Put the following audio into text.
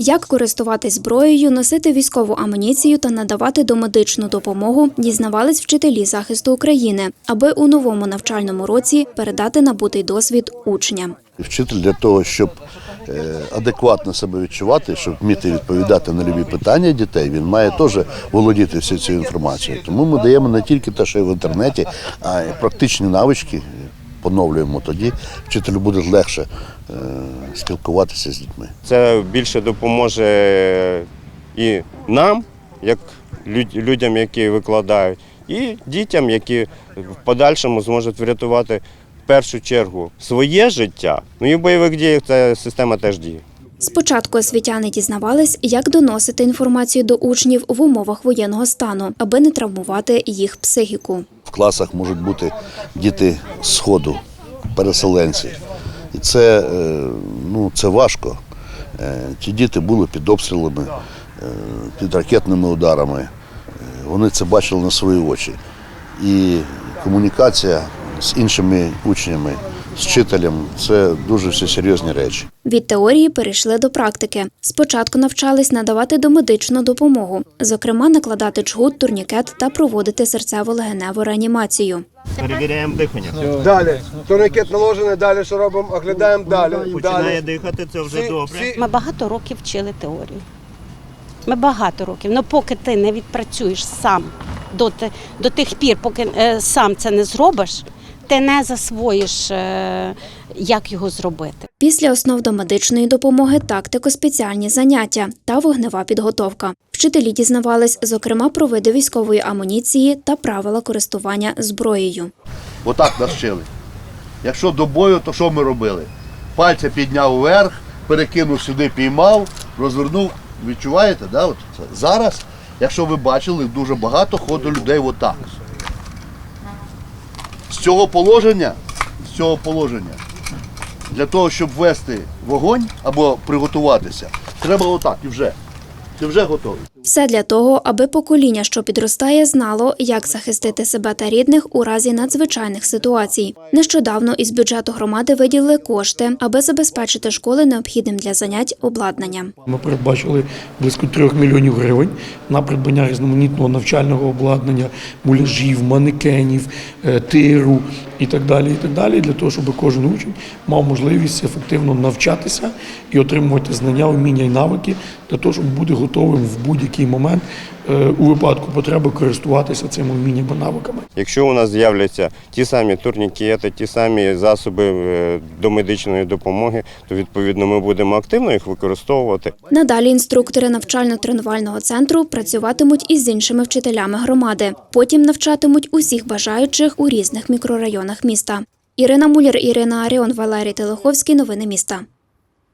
Як користуватись зброєю, носити військову амуніцію та надавати домедичну допомогу, дізнавались вчителі захисту України, аби у новому навчальному році передати набутий досвід учням. Вчитель для того, щоб е, адекватно себе відчувати, щоб вміти відповідати на любі питання дітей, він має теж володіти всю цю інформацією. Тому ми даємо не тільки те, що є в інтернеті, а й практичні навички поновлюємо. Тоді вчителю буде легше е, спілкуватися з дітьми. Це більше допоможе і нам, як людям, які викладають, і дітям, які в подальшому зможуть врятувати в першу чергу своє життя. Ну і в бойових діях ця система теж діє. Спочатку освітяни дізнавались, як доносити інформацію до учнів в умовах воєнного стану, аби не травмувати їх психіку. В класах можуть бути діти з сходу, переселенці. І це, е, ну, це важко. Е, Ті діти були під обстрілами, е, під ракетними ударами. Вони це бачили на свої очі. І комунікація з іншими учнями, з вчителем це дуже всі серйозні речі. Від теорії перейшли до практики. Спочатку навчались надавати домедичну допомогу, зокрема накладати джгут, турнікет та проводити серцево-легеневу реанімацію. Перевіряємо дихання. Далі. Турникет наложений, далі що робимо? Оглядаємо далі. далі. дихати, це Всі- всі- Ми багато років вчили теорію. Ми багато років. Ну поки ти не відпрацюєш сам до, до тих пір, поки е, сам це не зробиш, ти не засвоїш, е, як його зробити. Після основ до медичної допомоги тактико-спеціальні заняття та вогнева підготовка. Вчителі дізнавались, зокрема, про види військової амуніції та правила користування зброєю. Отак нас вчили. Якщо до бою, то що ми робили? Пальця підняв вверх, перекинув сюди, піймав, розвернув. Відчуваєте? Да? От це. Зараз, якщо ви бачили, дуже багато ходу людей отак. Цього положення, з цього положення, для того, щоб вести вогонь або приготуватися, треба отак і вже. Ти вже готовий. Все для того, аби покоління, що підростає, знало, як захистити себе та рідних у разі надзвичайних ситуацій. Нещодавно із бюджету громади виділили кошти, аби забезпечити школи необхідним для занять обладнанням. Ми передбачили близько 3 мільйонів гривень на придбання різноманітного навчального обладнання, муляжів, манекенів, е, тиру і так далі. І так далі, для того, щоб кожен учень мав можливість ефективно навчатися і отримувати знання, вміння і навики для того, щоб бути готовим в будь-який момент е, у випадку потреби користуватися цими вміннями навиками. Якщо у нас з'являться ті самі турнікети, ті самі засоби е, до медичної допомоги, то відповідно ми будемо активно їх використовувати. Надалі інструктори навчально-тренувального центру працюватимуть із іншими вчителями громади. Потім навчатимуть усіх бажаючих у різних мікрорайонах міста. Ірина Муляр, Ірина Аріон, Валерій Телеховський. Новини міста.